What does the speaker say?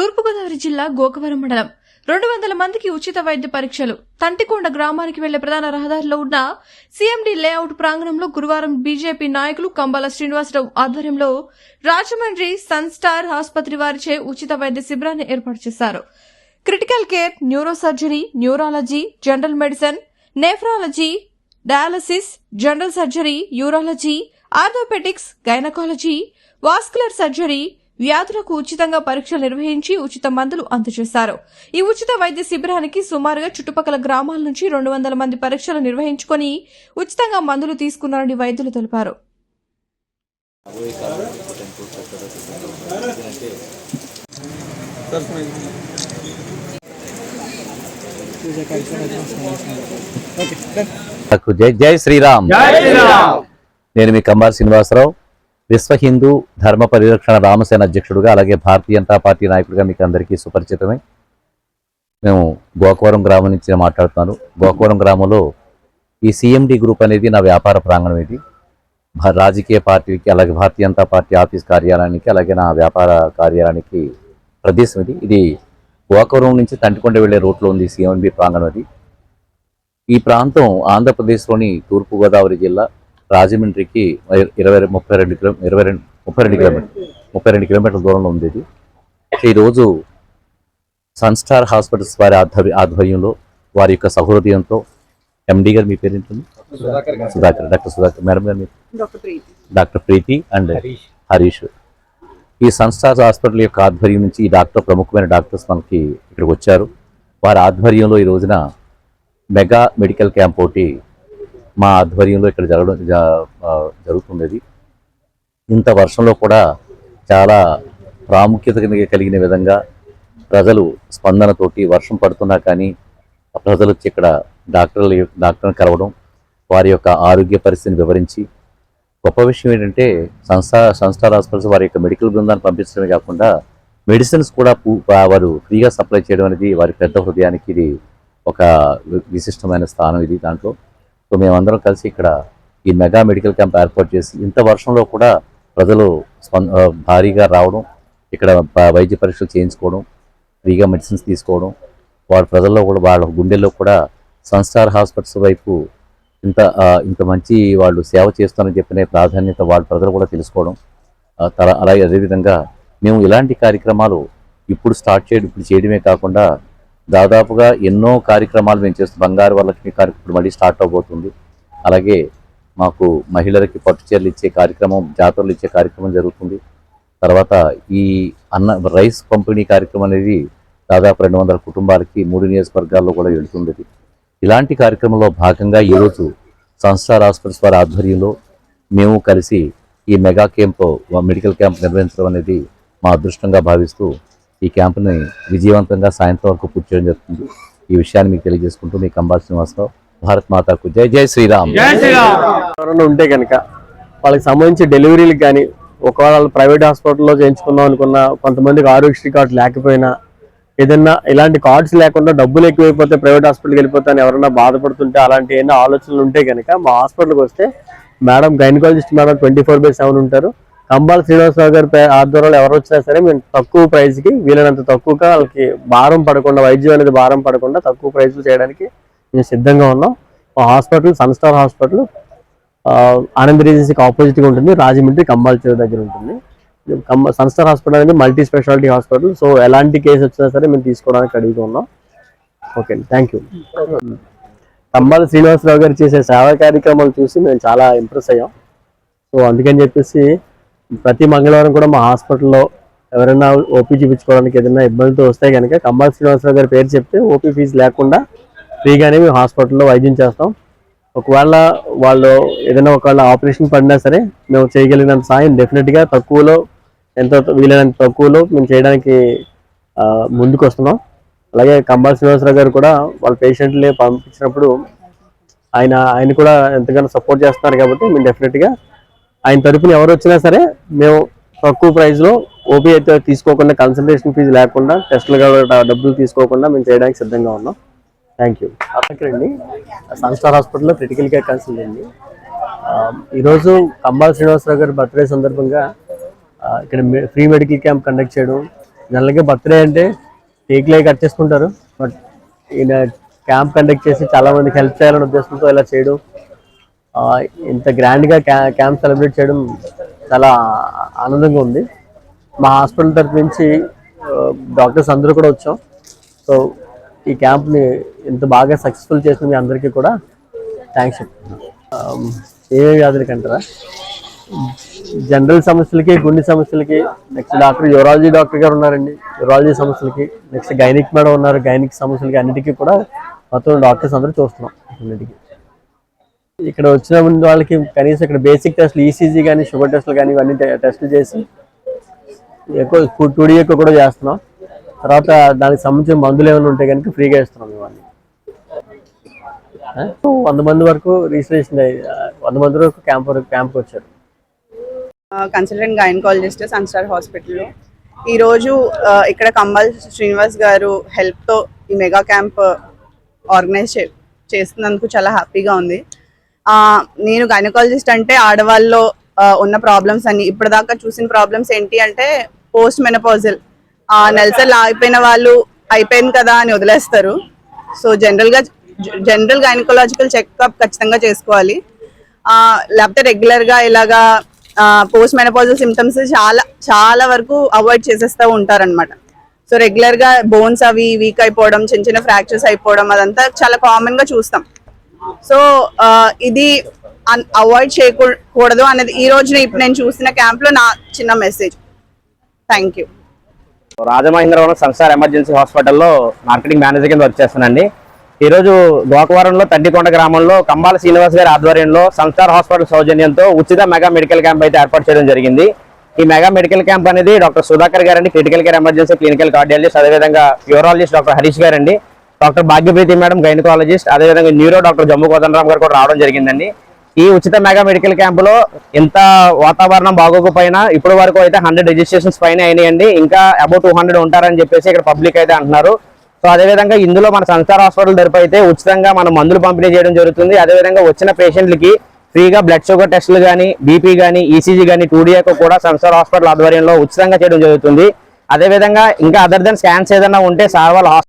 తూర్పుగోదావరి జిల్లా గోకవరం మండలం. రెండు వందల మందికి ఉచిత వైద్య పరీక్షలు. తంటికొండ గ్రామానికి వెళ్ళే ప్రధాన రహదారిలో ఉన్న సీఎండీ లేఅవుట్ ప్రాంగణంలో గురువారం బీజేపీ నాయకులు కంబాల శ్రీనివాసరావు ఆధ్వర్యంలో రాజమండ్రి సన్ స్టార్ ఆసుపత్రి వారిచే ఉచిత వైద్య శిబిరాన్ని ఏర్పాటు చేశారు. Critical care neurosurgery neurology general medicine nephrology dialysis general surgery urology orthopaedics gynaecology vascular surgery వ్యాధులకు ఉచితంగా పరీక్షలు నిర్వహించి ఉచిత మందులు అందజేశారు. ఈ ఉచిత వైద్య శిబిరానికి సుమారుగా చుట్టుపక్కల గ్రామాల నుంచి రెండు వందల మంది పరీక్షలు నిర్వహించుకొని ఉచితంగా మందులు తీసుకున్నారని వైద్యులు తెలిపారు. జై జై శ్రీరామ్. నేను మీ కంబార్ శ్రీనివాసరావు. విశ్వ హిందూ ధర్మ పరిరక్షణ రామసేన అధ్యక్షుడుగా అలాగే భారతీయ జనతా పార్టీ నాయకుడిగా మీకు అందరికీ సుపరిచితమే మేము గోకవరం గ్రామం నుంచి మాట్లాడుతున్నాను. గోకవరం గ్రామంలో ఈ సిఎండి గ్రూప్ అనేది నా వ్యాపార ప్రాంగణం ఇది. రాజకీయ పార్టీకి అలాగే భారతీయ జనతా పార్టీ ఆఫీస్ కార్యాలయానికి అలాగే నా వ్యాపార కార్యాలయానికి ప్రదేశం ఇది. ఇది గోకవరం నుంచి తంటికొండ వెళ్ళే రూట్లో ఉంది సిఎండి ప్రాంగణం అది. ఈ ప్రాంతం ఆంధ్రప్రదేశ్లోని తూర్పుగోదావరి జిల్లా రాజమండ్రికి ఇరవై ముప్పై రెండు కిలో ఇరవై రెండు ముప్పై రెండు కిలోమీటర్ ముప్పై రెండు కిలోమీటర్ల దూరంలో ఉంది ఇది ఈరోజు సన్స్టార్ హాస్పిటల్స్ వారి ఆధ్వర్య ఆధ్వర్యంలో వారి యొక్క సహృదయంతో ఎండి గారు మీ పేరు ఏంటండి? Sudhakar doctor Sudhakar. Madam garu doctor Preethi. And Harish. ఈ సన్స్టార్ హాస్పిటల్ యొక్క ఆధ్వర్యం నుంచి ఈ డాక్టర్ ప్రముఖమైన డాక్టర్స్ మనకి ఇక్కడికి వచ్చారు. వారి ఆధ్వర్యంలో ఈ రోజున మెగా మెడికల్ క్యాంప్ ఒకటి మా ఆధ్వర్యంలో ఇక్కడ జరగడం జ- జరుగుతున్నది ఇంత వర్షంలో కూడా చాలా ప్రాముఖ్యత కలిగిన విధంగా ప్రజలు స్పందనతోటి వర్షం పడుతున్నా కానీ ప్రజలు వచ్చి ఇక్కడ డాక్టర్లు డాక్టర్ని కలవడం వారి యొక్క ఆరోగ్య పరిస్థితిని వివరించి గొప్ప విషయం ఏంటంటే సంస్థ సంస్థ హాస్పిటల్స్ వారి యొక్క మెడికల్ బృందాన్ని పంపించడమే కాకుండా మెడిసిన్స్ కూడా పూ- వారు ఫ్రీగా సప్లై చేయడం అనేది వారి పెద్ద హృదయానికి ఇది ఒక విశిష్టమైన స్థానం ఇది దాంట్లో. సో మేమందరం కలిసి ఇక్కడ ఈ మెగా మెడికల్ క్యాంప్ ఏర్పాటు చేసి ఇంత వర్షంలో కూడా ప్రజలు భారీగా రావడం ఇక్కడ వైద్య పరీక్షలు చేయించుకోవడం ఫ్రీగా మెడిసిన్స్ తీసుకోవడం వాళ్ళ ప్రజల్లో కూడా వాళ్ళ గుండెల్లో కూడా సన్స్టార్ హాస్పిటల్స్ వైపు ఇంత ఇంత మంచి వాళ్ళు సేవ చేస్తారని చెప్పిన ప్రాధాన్యత వాళ్ళ ప్రజలు కూడా తెలుసుకోవడం తర అలాగే అదేవిధంగా మేము ఇలాంటి కార్యక్రమాలు ఇప్పుడు స్టార్ట్ చేయడం ఇప్పుడు చేయడమే కాకుండా దాదాపుగా ఎన్నో కార్యక్రమాలు మేము చేస్తాం బంగారు వరలక్ష్మి కార్యక్రమం మళ్ళీ స్టార్ట్ అవబోతుంది. అలాగే మాకు మహిళలకి పట్టు చీరలు ఇచ్చే కార్యక్రమం జాతరలు ఇచ్చే కార్యక్రమం జరుగుతుంది. తర్వాత ఈ అన్న రైస్ పంపిణీ కార్యక్రమం అనేది దాదాపు రెండు వందల కుటుంబాలకి మూడు నియోజకవర్గాల్లో కూడా వెళుతుంది ఇలాంటి కార్యక్రమంలో భాగంగా ఈరోజు సంస్థార్ హాస్పిటల్స్ వారి ఆధ్వర్యంలో మేము కలిసి ఈ మెగా క్యాంప్ మెడికల్ క్యాంప్ నిర్వహించడం అనేది మా అదృష్టంగా భావిస్తూ ఈ క్యాంపుని విజయవంతంగా సాయంత్రం వరకు పూర్తి చేయడం జరుగుతుంది. ఈ విషయాన్ని మీకు తెలియజేసుకుంటూ మీ కంబా శ్రీనివాసరావు భారత్ మాతాకు జై జై శ్రీరామ్. ఎవరైనా ఉంటే కనుక వాళ్ళకి సంబంధించి డెలివరీలకు కానీ ఒకవేళ వాళ్ళు ప్రైవేట్ హాస్పిటల్లో చేయించుకుందాం అనుకున్న కొంతమందికి ఆరోగ్యశ్రీ కార్డు లేకపోయినా ఏదన్నా ఇలాంటి కార్డ్స్ లేకుండా డబ్బులు ఎక్కువైపోతే ప్రైవేట్ హాస్పిటల్కి వెళ్ళిపోతాను ఎవరైనా బాధపడుతుంటే అలాంటి ఏమైనా ఆలోచనలు ఉంటే కనుక మా హాస్పిటల్కి వస్తే madam gynaecologist madam twenty four by seven ఉంటారు. కంబాల శ్రీనివాసరావు గారి పే- ఆధ్వర్యంలో ఎవరు వచ్చినా సరే మేము తక్కువ ప్రైస్కి వీలైనంత తక్కువగా వాళ్ళకి భారం పడకుండా వైద్యం అనేది భారం పడకుండా తక్కువ ప్రైస్లు చేయడానికి మేము సిద్ధంగా ఉన్నాం. మా హాస్పిటల్ సన్స్టార్ హాస్పిటల్ ఆనంద్ రీజెన్సీకి ఆపోజిట్గా ఉంటుంది. రాజమండ్రి కంబాల్ చెరువు దగ్గర ఉంటుంది. కమ్మ సన్స్టార్ హాస్పిటల్ అనేది మల్టీ స్పెషాలిటీ హాస్పిటల్ సో ఎలాంటి కేసు వచ్చినా సరే మేము తీసుకోవడానికి అడుగుతూ ఉన్నాం. Okay thank you Kambala Srinivasarao garu చేసే సేవా కార్యక్రమాలు చూసి మేము చాలా ఇంప్రెస్ అయ్యాం. సో అందుకని చెప్పేసి ప్రతి మంగళవారం కూడా మా హాస్పిటల్లో ఎవరైనా ఓపీ చూపించుకోవడానికి ఏదైనా ఇబ్బందితో వస్తే కనుక కంబాల శ్రీనివాసరావు గారి పేరు చెప్తే ఓపీ ఫీజు లేకుండా ఫ్రీగానే మేము హాస్పిటల్లో వైద్యం చేస్తాం. ఒకవేళ వాళ్ళు ఏదైనా ఒకవేళ ఆపరేషన్ పడినా సరే మేము చేయగలిగినంత సాయం డెఫినెట్గా తక్కువలో ఎంత వీలైనంత తక్కువలో మేము చేయడానికి ముందుకు వస్తున్నాం. అలాగే కంబాల శ్రీనివాసరావు గారు కూడా వాళ్ళ పేషెంట్ని పంపించినప్పుడు ఆయన ఆయన కూడా ఎంతగానో సపోర్ట్ చేస్తున్నారు కాబట్టి మేము డెఫినెట్గా ఆయన తరపున ఎవరు వచ్చినా సరే మేము తక్కువ ప్రైస్లో ఓపీ అయితే తీసుకోకుండా కన్సల్టేషన్ ఫీజు లేకుండా టెస్టులు కూడా డబ్బులు తీసుకోకుండా మేము చేయడానికి సిద్ధంగా ఉన్నాం. థ్యాంక్ యూ అండి సన్స్టార్ హాస్పిటల్లో క్రిటికల్ కేర్ కన్సల్ట్ అండి. ఈరోజు కంబాల శ్రీనివాసరావు గారి బర్త్డే సందర్భంగా ఇక్కడ ఫ్రీ మెడికల్ క్యాంప్ కండక్ట్ చేయడం జనరల్గా బర్త్డే అంటే కేక్లే కట్ చేసుకుంటారు. బట్ ఈయన క్యాంప్ కండక్ట్ చేసి చాలామందికి హెల్ప్ చేయాలనే ఉద్దేశంతో ఇలా చేయడం ఇంత గ్రాండ్గా క్యా క్యాంప్ సెలబ్రేట్ చేయడం చాలా ఆనందంగా ఉంది. మా హాస్పిటల్ తరఫు నుంచి డాక్టర్స్ అందరూ కూడా వచ్చాం. సో ఈ క్యాంప్ని ఇంత బాగా సక్సెస్ఫుల్ చేసిన మీ అందరికీ కూడా థ్యాంక్స్ చెప్తున్నాను. ఏ వ్యాధులకి అంటారా జనరల్ సమస్యలకి గుండె సమస్యలకి నెక్స్ట్ డాక్టర్ యూరాలజీ డాక్టర్ గారు ఉన్నారండి. యూరాలజీ సమస్యలకి నెక్స్ట్ గైనిక్ మేడం ఉన్నారు. గైనిక్ సమస్యలకి అన్నిటికీ కూడా మొత్తం డాక్టర్స్ అందరూ చూస్తున్నాం అన్నిటికీ. ఇక్కడ వచ్చిన ముందు వాళ్ళకి కనీసం ఇక్కడ బేసిక్ టెస్ట్లు ఈసీజీ కానీ షుగర్ టెస్ట్లు కానీ ఇవన్నీ టెస్ట్లు చేసి ఎక్కువ టూ డీ ఎక్కువ కూడా చేస్తున్నాం. తర్వాత దానికి సంబంధించిన మందులు ఏమైనా ఉంటే కనుక ఫ్రీగా ఇస్తున్నాం ఇవన్నీ. వంద మంది వరకు రిజిస్ట్రేషన్ వంద మంది వరకు క్యాంప్ క్యాంప్ క్యాంప్కి వచ్చారు. కన్సల్టెంట్ గైనకాలజిస్ట్ సన్స్టార్ హాస్పిటల్లో ఈరోజు ఇక్కడ కంబల్ శ్రీనివాస్ గారు హెల్ప్తో ఈ మెగా క్యాంప్ ఆర్గనైజ్ చే చేస్తున్నందుకు చాలా హ్యాపీగా ఉంది. నేను గైనకాలజిస్ట్ అంటే ఆడవాళ్ళలో ఉన్న ప్రాబ్లమ్స్ అన్ని. ఇప్పటిదాకా చూసిన ప్రాబ్లమ్స్ ఏంటి అంటే పోస్ట్ మెనపాజల్ నెలసలు ఆగిపోయిన వాళ్ళు అయిపోయింది కదా అని వదిలేస్తారు. సో జనరల్గా జనరల్ గైనకాలజికల్ చెకప్ ఖచ్చితంగా చేసుకోవాలి. లేకపోతే రెగ్యులర్గా ఇలాగా పోస్ట్ మెనపాజల్ సిమ్టమ్స్ చాలా చాలా వరకు అవాయిడ్ చేసేస్తూ ఉంటారన్నమాట. సో రెగ్యులర్గా బోన్స్ అవి వీక్ అయిపోవడం చిన్న చిన్న ఫ్రాక్చర్స్ అయిపోవడం అదంతా చాలా కామన్గా చూస్తాం. సో ఇది అవాయిడ్ చేయకూడదు అనేది ఈ రోజున ఇప్పుడు నేను చూసిన క్యాంప్లో నా చిన్న message thank you Rajamahendravaram Sansar emergency హాస్పిటల్లో మార్కెటింగ్ మేనేజర్ కింద వర్క్ చేస్తానండి ఈ రోజు గోకవరంలో తడ్డికొండ గ్రామంలో కంబాల శ్రీనివాస్ గారి ఆధ్వర్యంలో సంస్కార్ హాస్పిటల్ సౌజన్యంతో ఉచిత మెగా మెడికల్ క్యాంప్ అయితే ఏర్పాటు చేయడం జరిగింది. ఈ మెగా మెడికల్ క్యాంప్ అనేది డాక్టర్ సుధాకర్ గారండి critical care emergency clinical cardiologist అదేవిధంగా యూరాలజిస్ట్ డాక్టర్ హరీష్ గారండి. డాక్టర్ భాగ్యప్రీతి మేడం గైనకాలజిస్ట్ అదేవిధంగా న్యూరో డాక్టర్ జమ్ము కోదండరామ్ గారు కూడా రావడం జరిగిందండి. ఈ ఉచిత మెగా మెడికల్ క్యాంపులో ఎంత వాతావరణం బాగోకపోయినా ఇప్పటి వరకు అయితే హండ్రెడ్ రిజిస్ట్రేషన్స్ పైన అయినాయండి. ఇంకా అబౌట్ టూ హండ్రెడ్ ఉంటారని చెప్పేసి ఇక్కడ పబ్లిక్ అయితే అంటున్నారు. సో అదేవిధంగా ఇందులో మన సంస్థార్ హాస్పిటల్ తరపు అయితే ఉచితంగా మన మందులు పంపిణీ చేయడం జరుగుతుంది. అదేవిధంగా వచ్చిన పేషెంట్లకి ఫ్రీగా బ్లడ్ షుగర్ టెస్టులు కానీ బీపీ కానీ ఈసీజీ కానీ టూడీఏకో కూడా సంస్థార్ హాస్పిటల్ ఆధ్వర్యంలో ఉచితంగా చేయడం జరుగుతుంది. అదేవిధంగా ఇంకా అదర్ దెన్ స్కాన్స్ ఏదైనా ఉంటే సార్ వాళ్ళ